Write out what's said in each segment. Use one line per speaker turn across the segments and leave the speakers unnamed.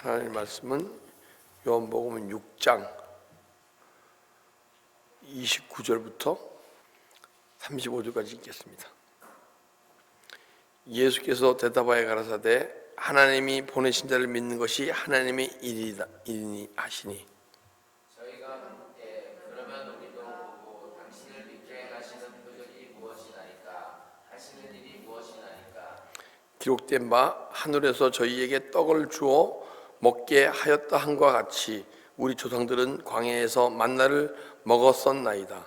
하나님 말씀은 요한복음 6장 29절부터 35절까지 읽겠습니다. 예수께서 대답하여 가라사대 하나님이 보내신 자를 믿는 것이 하나님의 일이다 일이니 하시니. 기록된 바 하늘에서 저희에게 떡을 주어 먹게 하였다 한과 같이 우리 조상들은 광야에서 만나를 먹었었나이다.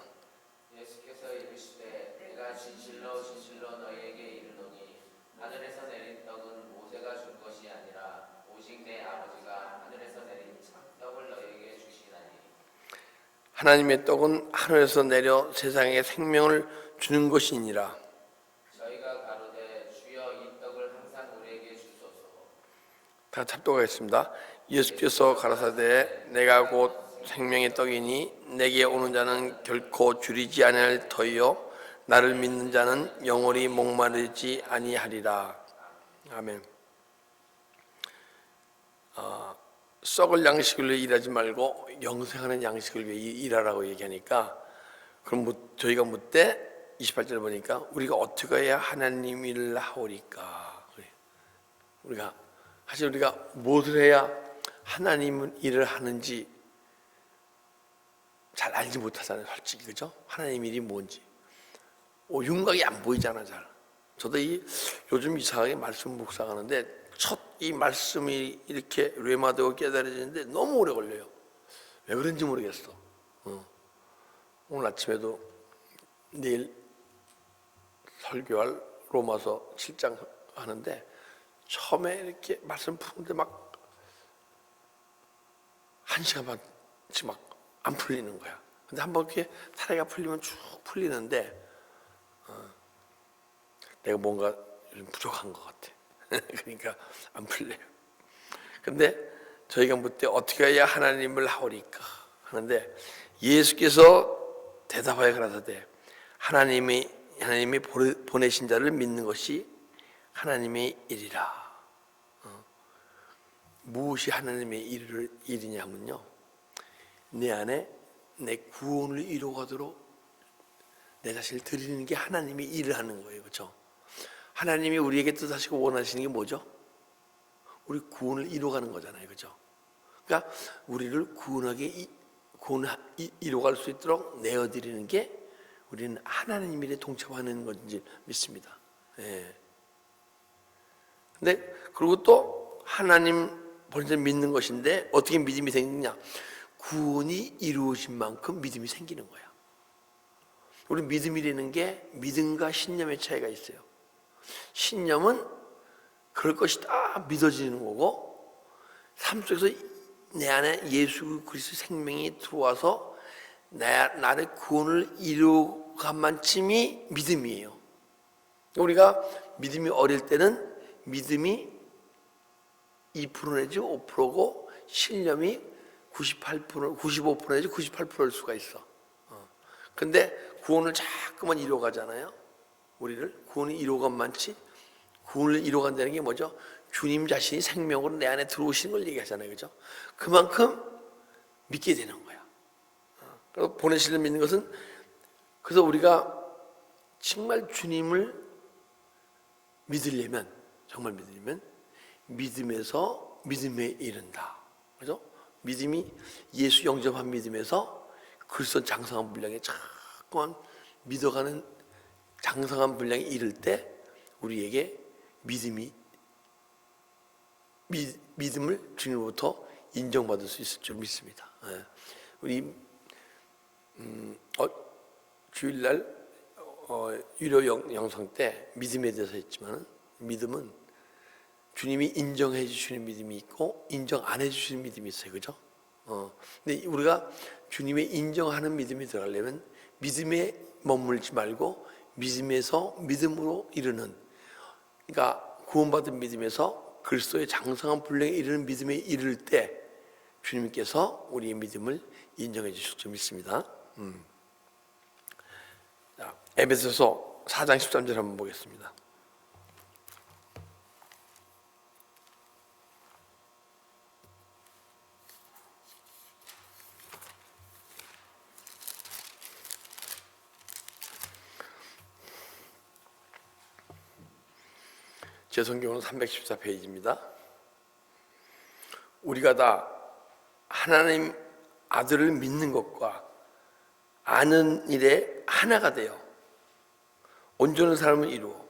예수께서 이르시되 내가 진실로 진실로 너희에게 이르노니 하늘에서 내린 떡은 모세가 준 것이 아니라 오직 내 아버지가 하늘에서 내린 참 떡을 너희에게 주시나니
하나님의 떡은 하늘에서 내려 세상에 생명을 주는 것이니라.
저희가 가로되 주여 이 떡을 항상 우리에게 주소서
다 잡도가겠습니다. 예수께서 가라사대 내가 곧 생명의 떡이니 내게 오는 자는 결코 줄이지 아니할 터이요 나를 믿는 자는 영원히 목마르지 아니하리라. 아멘. 아, 썩을 양식을 위해 일하지 말고 영생하는 양식을 위해 일- 일하라고 얘기하니까 그럼 묻- 저희가 묻되 28절 보니까 우리가 어떻게 해야 하나님 일을 하오리까. 우리가 사실 우리가 무엇을 해야 하나님 일을 하는지 잘 알지 못하잖아요, 솔직히 그죠? 하나님 일이 뭔지 어, 윤곽이 안 보이잖아, 잘. 저도 이 요즘 이상하게 말씀 묵상하는데 첫 이 말씀이 이렇게 뇌마되고 깨달아지는데 너무 오래 걸려요. 왜 그런지 모르겠어. 어. 오늘 아침에도 내일 설교할 로마서 7장 하는데 처음에 이렇게 말씀 푸는데 막 한 시간 반씩 막안 풀리는 거야. 근데 한번 이렇게 타래가 풀리면 쭉 풀리는데 어, 내가 뭔가 좀 부족한 것 같아. 그러니까 안 풀려요. 근데 저희가 묻되 어떻게 해야 하나님을 하오리까 하는데 예수께서 대답하여 가라사대 하나님이 하나님이 보내- 보내신 자를 믿는 것이 하나님의 일이라. 어. 무엇이 하나님의 일을, 일이냐면요. 내 안에 내 구원을 이루어가도록 내 자신을 드리는 게 하나님이 일을 하는 거예요. 그렇죠? 하나님이 우리에게 뜻하시고 원하시는 게 뭐죠? 우리 구원을 이루어가는 거잖아요. 그렇죠? 그러니까 우리를 구원하게 이- 구원 이루어갈 수 있도록 내어 드리는 게 우리는 하나님 일에 동참하는 건지 믿습니다. 예. 근데 그리고 또 하나님 본身 믿는 것인데 어떻게 믿음이 생기냐? 구원이 이루어진 만큼 믿음이 생기는 거야. 우리 믿음이라는 게 믿음과 신념의 차이가 있어요. 신념은 그럴 것이 다 믿어지는 거고 삶 속에서 내 안에 예수 그리스도 생명이 들어와서 나, 나의 구원을 이루간 만큼이 믿음이에요. 우리가 믿음이 어릴 때는 믿음이 2% 내지 5%고 신념이 98% 95% 내지 98%일 수가 있어. 어. 근데 구원을 자꾸만 이루어가잖아요. 우리를 구원이 많지. 구원을 이루어간다는 게 뭐죠? 주님 자신이 생명으로 내 안에 들어오시는 걸 얘기하잖아요, 그죠? 그만큼 믿게 되는 거야. 어. 그래서 보내시를 믿는 것은 그래서 우리가 정말 주님을 믿으려면 정말 믿으려면 믿음에서 믿음에 이른다. 그죠? 믿음이 예수 영접한 믿음에서 그리스도 장성한 분량에 자꾸만 믿어가는 장성한 분량에 이를 때 우리에게 믿음이 미, 믿음을 주님으로부터 인정받을 수 있을 줄 믿습니다. 예. 우리 음, 어, 주일날 어, 유료 영, 영상 때 믿음에 대해서 했지만 믿음은 주님이 인정해 주시는 믿음이 있고 인정 안 해 주시는 믿음이 있어요. 그죠? 어. 근데 우리가 주님의 인정하는 믿음이 들어가려면 믿음에 머물지 말고 믿음에서 믿음으로 이르는 그러니까 구원받은 믿음에서 그리스도의 장성한 분량에 이르는 믿음에 이를 때 주님께서 우리의 믿음을 인정해 주실 줄 믿습니다. 음. 자, 에베소서 4장 13절 한번 보겠습니다. 제 성경은 314페이지입니다. 우리가 다 하나님 아들을 믿는 것과 아는 일에 하나가 되어 온전한 사람을 이루어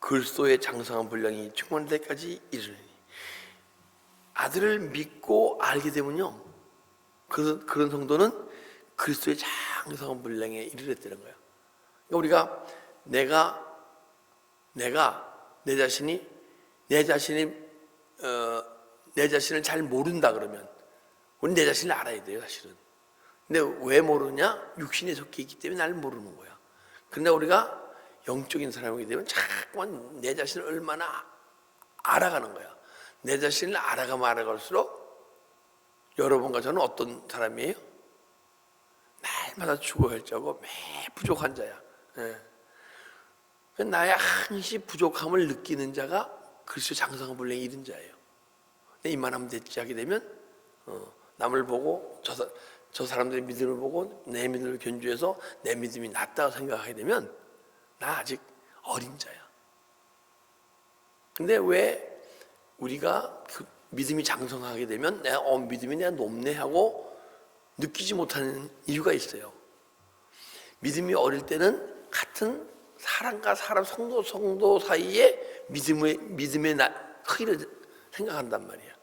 그리스도의 장성한 분량이 충만할 때까지 이르니 아들을 믿고 알게 되면요 그런 그런 성도는 그리스도의 장성한 분량에 이르렀다는 거야. 그러니까 우리가 내가 내가 내 자신이 내 자신이 어, 내 자신을 잘 모른다 그러면 우리 내 자신을 알아야 돼요 사실은. 근데 왜 모르냐? 육신에 속해 있기 때문에 날 모르는 거야. 근데 우리가 영적인 사람이게 되면 자꾸만 내 자신을 얼마나 알아가는 거야. 내 자신을 알아가면 알아갈수록 여러분과 저는 어떤 사람이에요? 날마다 죽어 혈자고 매 부족한 자야. 예. 그 나의 항시 부족함을 느끼는 자가 그리스도 장성한 분량에 이른 자예요. 근데 이만하면 됐지 하게 되면 어, 남을 보고 저, 사- 저 사람들의 믿음을 보고 내 믿음을 견주해서 내 믿음이 낫다고 생각하게 되면 나 아직 어린 자야. 근데 왜 우리가 그 믿음이 장성하게 되면 내가 어, 믿음이 내가 높네 하고 느끼지 못하는 이유가 있어요. 믿음이 어릴 때는 같은 사람과 사람 성도 성도 사이에 믿음의 믿음의 나, 크기를 생각한단 말이야.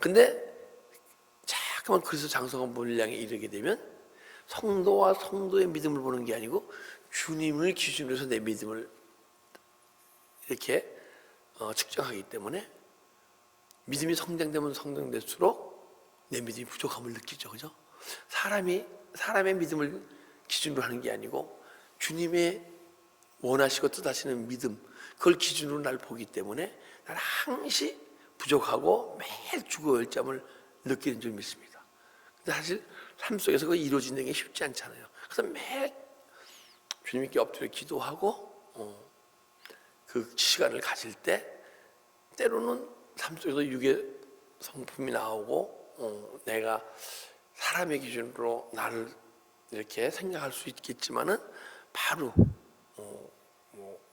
근데 자꾸만 그래서 장성한 분량에 이르게 되면 성도와 성도의 믿음을 보는 게 아니고 주님을 기준으로 해서 내 믿음을 이렇게 어, 측정하기 때문에 믿음이 성장되면 성장될수록 내 믿음이 부족함을 느끼죠, 그죠? 사람이 사람의 믿음을 기준으로 하는 게 아니고 주님의 원하시고 뜻하시는 믿음 그걸 기준으로 날 보기 때문에 나는 항시 부족하고 매일 죽어 열잠을 느끼는 줄 믿습니다. 근데 사실 삶 속에서 그거 이루어지는 게 쉽지 않잖아요. 그래서 매일 주님께 엎드려 기도하고 어, 그 시간을 가질 때 때로는 삶 속에서 육의 성품이 나오고 어, 내가 사람의 기준으로 나를 이렇게 생각할 수 있겠지만은 바로 어, 뭐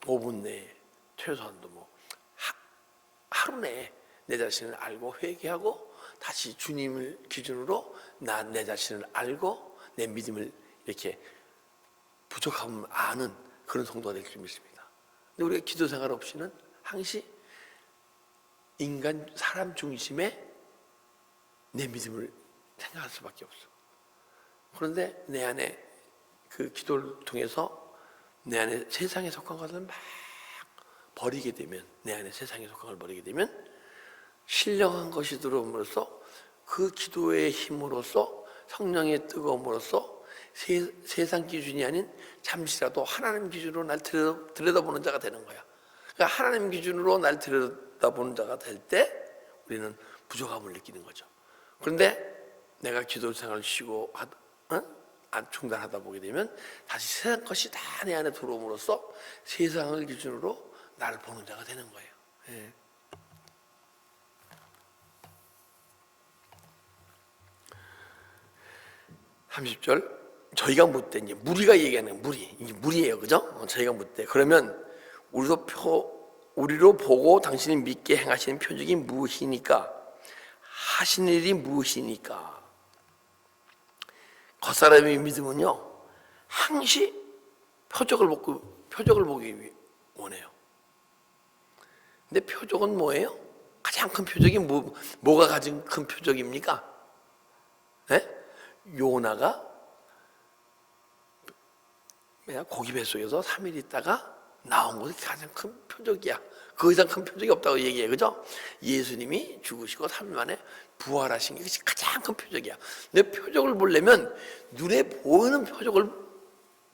5분 내에 최소한도 뭐 하, 하루 내에 내 자신을 알고 회개하고 다시 주님을 기준으로 나 내 자신을 알고 내 믿음을 이렇게 부족함을 아는 그런 성도가 될 줄 믿습니다. 근데 우리가 기도 생활 없이는 항시 인간 사람 중심의 내 믿음을 생각할 수밖에 없어. 그런데 내 안에 그 기도를 통해서 내 안에 세상에 속한 것을 막 버리게 되면 내 안에 세상에 속한 걸 버리게 되면 신령한 것이 들어옴으로써 그 기도의 힘으로써 성령의 뜨거움으로써 세, 세상 기준이 아닌 잠시라도 하나님 기준으로 날 들여다, 들여다 보는 자가 되는 거야. 그러니까 하나님 기준으로 날 들여다보는 자가 될 때 우리는 부족함을 느끼는 거죠. 그런데 내가 기도 생활을 쉬고 하, 어? 안 중단하다 보게 되면 다시 세상 것이 다 내 안에 들어옴으로써 세상을 기준으로 나를 보는 자가 되는 거예요. 예. 절 저희가 묻되 이제 무리가 얘기하는 무리 이게 무리예요, 그죠? 어, 저희가 묻되 그러면 우리도 표 우리로 보고 당신이 믿게 행하시는 표적이 무엇이니까 하신 일이 무엇이니까 겉사람의 믿음은요 항시 표적을 보고 표적을 보기 위- 원해요. 근데 표적은 뭐예요? 가장 큰 표적이 뭐, 뭐가 가장 큰 표적입니까? 네? 요나가 고기 뱃속에서 3일 있다가 나온 것이 가장 큰 표적이야. 그 이상 큰 표적이 없다고 얘기해. 그죠? 예수님이 죽으시고 3일 만에 부활하신 게 가장 큰 표적이야. 근데 표적을 보려면 눈에 보이는 표적을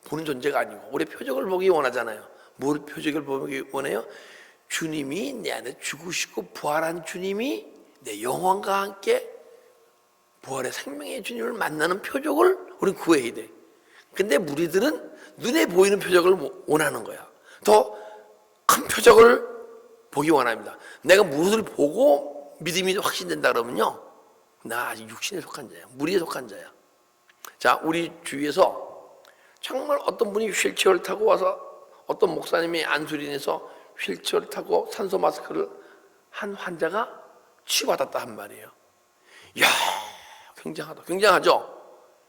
보는 존재가 아니고 우리 표적을 보기 원하잖아요. 뭘 표적을 보기 원해요? 주님이 내 안에 죽으시고 부활한 주님이 내 영혼과 함께 부활의 생명의 주님을 만나는 표적을 우리는 구해야 돼. 근데 무리들은 눈에 보이는 표적을 원하는 거야. 더 큰 표적을 보기 원합니다. 내가 무엇을 보고 믿음이 확신된다 그러면요. 나 아직 육신에 속한 자야. 무리에 속한 자야. 자, 우리 주위에서 정말 어떤 분이 휠체어를 타고 와서 어떤 목사님이 안수린에서 휠체어를 타고 산소 마스크를 한 환자가 치유받았다 한 말이에요. 이야, 굉장하다. 굉장하죠?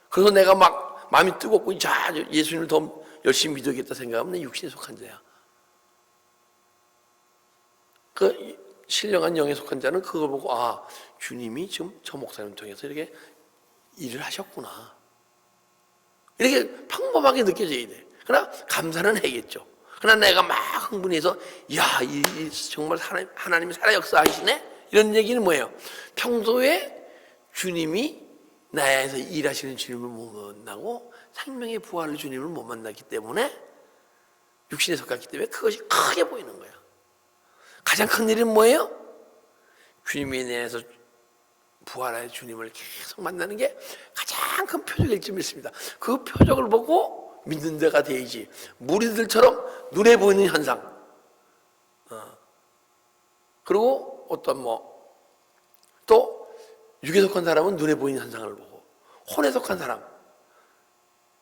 그래서 내가 막 마음이 뜨겁고 자 예수님을 더 열심히 믿어야겠다 생각하면 내 육신에 속한 자야. 그 신령한 영에 속한 자는 그걸 보고 아 주님이 지금 저 목사님 통해서 이렇게 일을 하셨구나. 이렇게 평범하게 느껴져야 돼. 그러나 감사는 해야겠죠. 그러나 내가 막 흥분해서 야, 이, 이 정말 하나님, 하나님이 살아 역사하시네? 이런 얘기는 뭐예요? 평소에 주님이 나에서 일하시는 주님을 못 만나고 생명의 부활을 주님을 못 만났기 때문에 육신에 속았기 때문에 그것이 크게 보이는 거야. 가장 큰 일은 뭐예요? 주님이 내 안에서 부활의 주님을 계속 만나는 게 가장 큰 표적일 줄 믿습니다. 그 표적을 보고 믿는 자가 되야지. 무리들처럼 눈에 보이는 현상. 어. 그리고 어떤 뭐, 또, 육에 속한 사람은 눈에 보이는 현상을 보고, 혼에 속한 사람.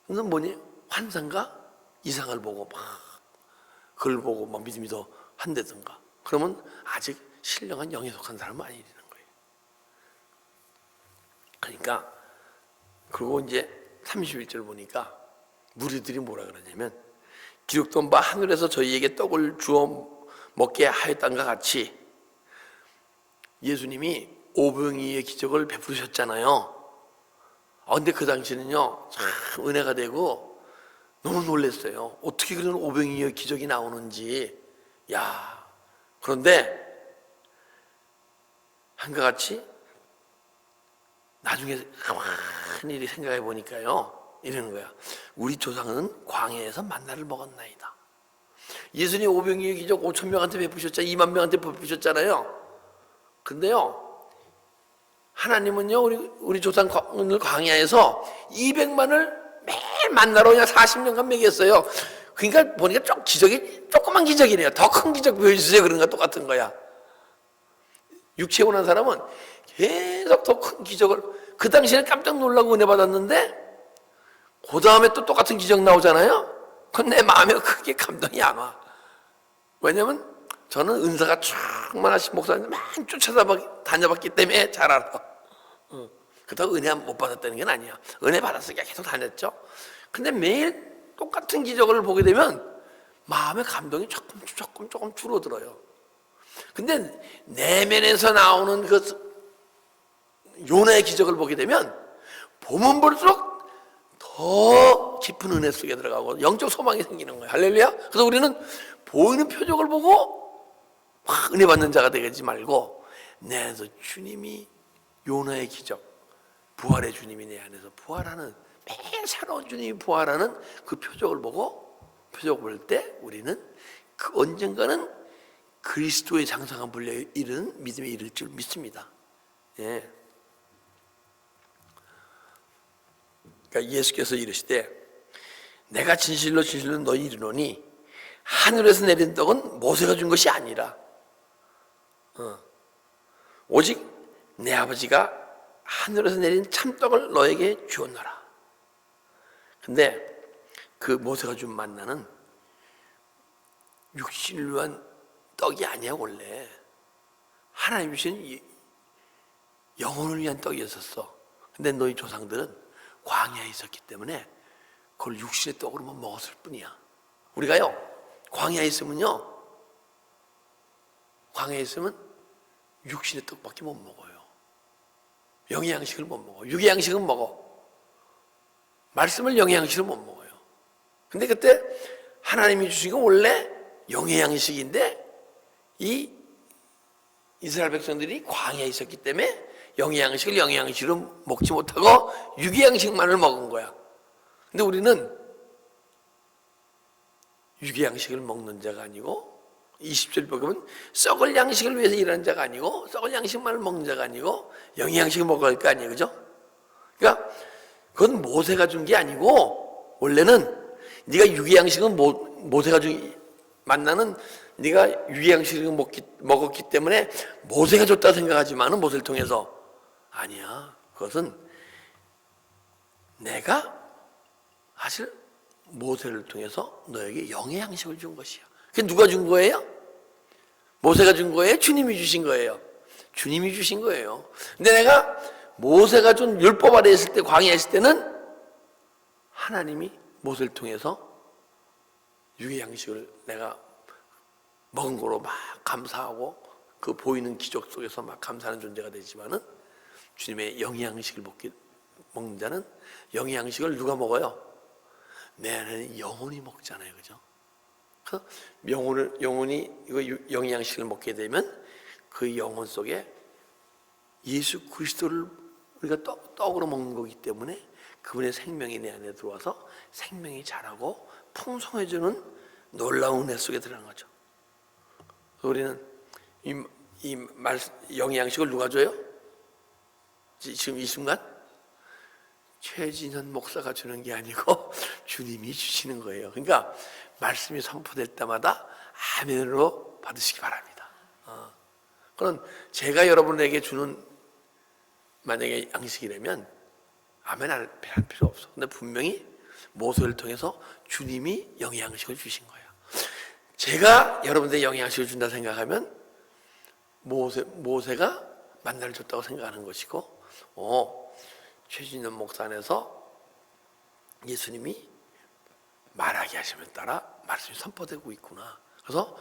는 뭐니? 환상과 이상을 보고 막, 그걸 보고 막 믿음이 더 한다든가. 그러면 아직 신령한 영에 속한 사람은 아니라는 거예요. 그러니까 그리고 이제 31절 보니까 무리들이 뭐라 그러냐면 기록된 바 하늘에서 저희에게 떡을 주어 먹게 하였던가 같이 예수님이 오병이의 기적을 베푸셨잖아요. 아, 근데 그 당시는요, 참 은혜가 되고 너무 놀랐어요. 어떻게 그런 오병이의 기적이 나오는지. 야, 그런데 한과 같이 나중에 가만히 생각해 보니까요. 이러는 거야. 우리 조상은 광야에서 만나를 먹었나이다. 예수님 오병이의 기적 5천 명한테 베푸셨잖아요. 2만 명한테 베푸셨잖아요. 근데요. 하나님은요. 우리 우리 조상을 광야에서 200만을 매일 만나러 그냥 40년간 먹였어요. 그러니까 보니까 좀 기적이 조그만 기적이네요. 더 큰 기적 보여주세요. 그런 거 똑같은 거야. 육체 원한 사람은 계속 더 큰 기적을 그 당시에는 깜짝 놀라고 은혜 받았는데 그 다음에 또 똑같은 기적 나오잖아요. 그건 내 마음에 크게 감동이 안 와. 왜냐면 저는 은사가 충만하신 목사님 많이 쫓아다녔기 때문에 잘 알아. 어. 그렇다고 은혜 못 받았다는 건 아니야. 은혜 받았으니까 계속 다녔죠. 근데 매일 똑같은 기적을 보게 되면 마음의 감동이 조금 조금 조금 줄어들어요. 근데 내면에서 나오는 그 요나의 기적을 보게 되면 보면 볼수록 더 깊은 은혜 속에 들어가고 영적 소망이 생기는 거예요. 할렐루야. 그래서 우리는 보이는 표적을 보고 막 은혜 받는 자가 되지 말고 내 안에서 주님이 요나의 기적, 부활의 주님이 내 안에서 부활하는 매일 새로운 주님이 부활하는 그 표적을 보고 표적 볼때 우리는 그 언젠가는 그리스도의 장성한 분량에 이르는 믿음에 이를 줄 믿습니다. 예. 그러니까 예수께서 이르시되 내가 진실로 진실로 너희 이르노니 하늘에서 내린 떡은 모세가 준 것이 아니라 어, 오직 내 아버지가 하늘에서 내린 참떡을 너에게 주었노라. 근데 그 모세가 준 만나는 육신을 위한 떡이 아니야 원래 하나님 주신 영혼을 위한 떡이었었어. 근데 너희 조상들은 광야에 있었기 때문에 그걸 육신의 떡으로만 먹었을 뿐이야. 우리가요 광야에 있으면요 광야에 있으면 육신의 떡밖에 못 먹어요. 영의 양식을 못 먹어. 육의 양식은 먹어. 말씀을 양식을 못 먹어요. 근데 그때 하나님이 주신 건 원래 영의 양식인데 이 이스라엘 백성들이 광야에 있었기 때문에 영의 양식을 영의 양식으로 먹지 못하고 육의 양식만을 먹은 거야. 근데 우리는 육의 양식을 먹는 자가 아니고 20절 보면 썩을 양식을 위해서 일하는 자가 아니고 썩을 양식만을 먹는 자가 아니고 영의 양식을 먹어야 할거 아니에요. 그죠? 그러니까 그건 모세가 준 게 아니고 원래는 네가 육의 양식은 모, 모세가 준 만나는 네가 육의 양식을 먹기, 먹었기 때문에 모세가 줬다 생각하지만은 모세를 통해서 아니야. 그것은 내가 사실 모세를 통해서 너에게 영의 양식을 준 것이야. 그게 누가 준 거예요? 모세가 준 거예요? 주님이 주신 거예요? 주님이 주신 거예요. 근데 내가 모세가 준 율법 아래 있을 때 광야에 있을 때는 하나님이 모세를 통해서 유의 양식을 내가 먹은 거로 막 감사하고 그 보이는 기적 속에서 막 감사하는 존재가 되지만은 주님의 영의 양식을 먹기 먹는 자는 영의 양식을 누가 먹어요? 내 안에는 영혼이 먹잖아요, 그죠? 그 영혼을 영혼이 이거 유- 영의 양식을 먹게 되면 그 영혼 속에 예수 그리스도를 우리가 떡, 떡으로 먹는 거기 때문에 그분의 생명이 내 안에 들어와서 생명이 자라고 풍성해지는 놀라운 애 속에 들어간 거죠. 우리는 이, 이 말, 영의 양식을 누가 줘요? 지- 지금 이 순간 최진현 목사가 주는 게 아니고 주님이 주시는 거예요. 그러니까 말씀이 선포될 때마다 아멘으로 받으시기 바랍니다. 어. 그럼 제가 여러분에게 주는 만약에 양식이라면 아멘 할할 필요 없어. 근데 분명히 모세를 통해서 주님이 영의 양식을 주신 거예요. 제가 여러분들 영의 양식을 준다 생각하면 모세 모세가 만나를 줬다고 생각하는 것이고, 어 최진현 목사 안에서 예수님이 말하게 하시면 따라 말씀이 선포되고 있구나. 그래서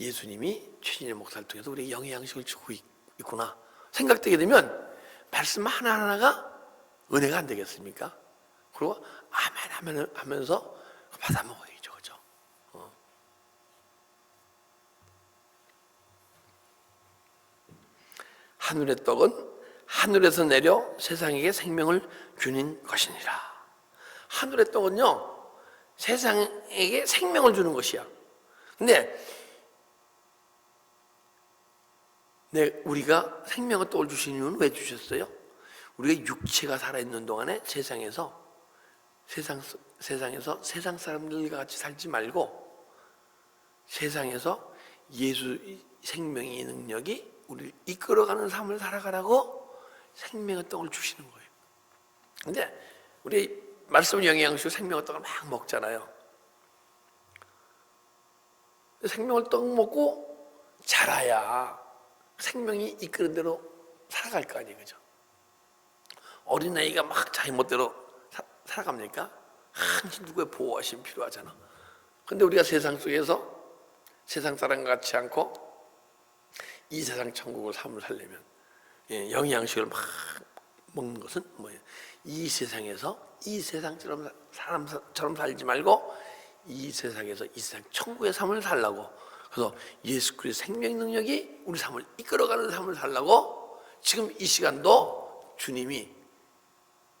예수님이 최진현 목사를 통해서 우리 영의 양식을 주고 있- 있구나 생각되게 되면 말씀 하나 하나가 은혜가 안 되겠습니까? 그리고 아멘 하면 하면서 받아 먹어야죠, 그죠? 어. 하늘의 떡은 하늘에서 내려 세상에게 생명을 주는 것이니라. 하늘의 떡은요, 세상에게 생명을 주는 것이야. 근데 네, 우리가 생명의 떡을 주신 이유는 왜 주셨어요? 우리가 육체가 살아있는 동안에 세상에서 세상 세상에서 세상 사람들과 같이 살지 말고 세상에서 예수 생명의 능력이 우리를 이끌어가는 삶을 살아가라고 생명의 떡을 주시는 거예요. 근데 우리 말씀 영양식 생명의 떡을 막 먹잖아요. 생명을 떡 먹고 자라야 생명이 이끄는 대로 살아갈 거 아니에요, 그죠? 어린아이가 막 자기 멋대로 사- 살아갑니까? 항상 누구의 보호하심 필요하잖아. 근데 우리가 세상 속에서 세상 사람 같지 않고 이 세상 천국을 삶을 살려면 예, 영양식을 막 먹는 것은 뭐예요? 이 세상에서 이 세상처럼 사람처럼 살지 말고 이 세상에서 이 세상 천국의 삶을 살라고 그래서 예수 그리스도 생명 능력이 우리 삶을 이끌어가는 삶을 살라고 지금 이 시간도 주님이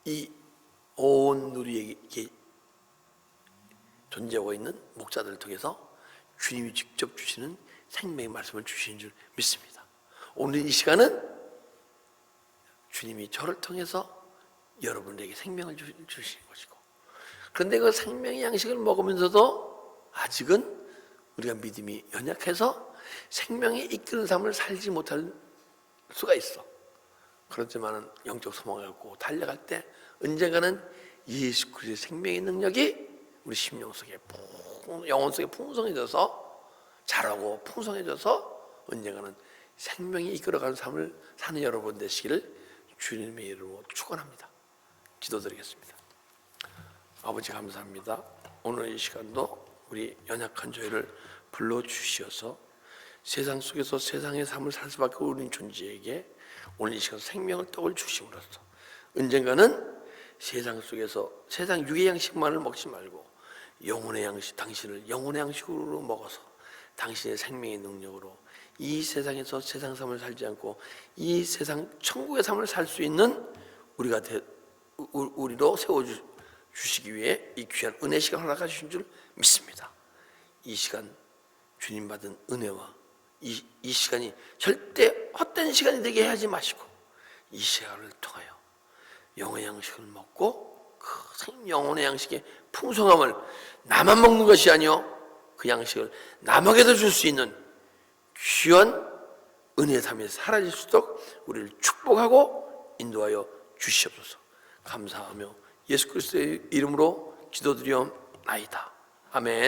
이 온 우리에게 존재하고 있는 목자들을 통해서 주님이 직접 주시는 생명의 말씀을 주시는 줄 믿습니다. 오늘 이 시간은 주님이 저를 통해서 여러분에게 생명을 주, 주시는 것이고 그런데 그 생명의 양식을 먹으면서도 아직은 우리가 믿음이 연약해서 생명이 이끄는 삶을 살지 못할 수가 있어. 그렇지만은 영적 소망을 갖고 달려갈 때 언젠가는 예수 그리스도의 생명의 능력이 우리 심령 속에 풍, 영혼 속에 풍성해져서 자라고 풍성해져서 언젠가는 생명이 이끌어가는 삶을 사는 여러분 되시기를 주님의 이름으로 축원합니다. 기도드리겠습니다. 아버지 감사합니다. 오늘 이 시간도 우리 연약한 저희를 불러 주시어서 세상 속에서 세상의 삶을 살 수밖에 없는 존재에게 오늘 이 시간 생명을 떡을 주심으로써 언젠가는 세상 속에서 세상 육의 양식만을 먹지 말고 영혼의 양식 당신을 영혼의 양식으로 먹어서 당신의 생명의 능력으로 이 세상에서 세상 삶을 살지 않고 이 세상 천국의 삶을 살 수 있는 우리가 되, 우- 우리로 세워 주- 주시기 위해 이 귀한 은혜 시간 허락해 주신 줄 믿습니다. 이 시간 주님 받은 은혜와 이, 이 시간이 절대 헛된 시간이 되게 하지 마시고 이 시간을 통하여 영의 양식을 먹고 그 생- 영혼의 양식의 풍성함을 나만 먹는 것이 아니요 그 양식을 남에게도 줄 수 있는 귀한 은혜의 삶에 사라질 수 있도록 우리를 축복하고 인도하여 주시옵소서 감사하며 예수 그리스도의 이름으로 기도드리옵나이다. 아멘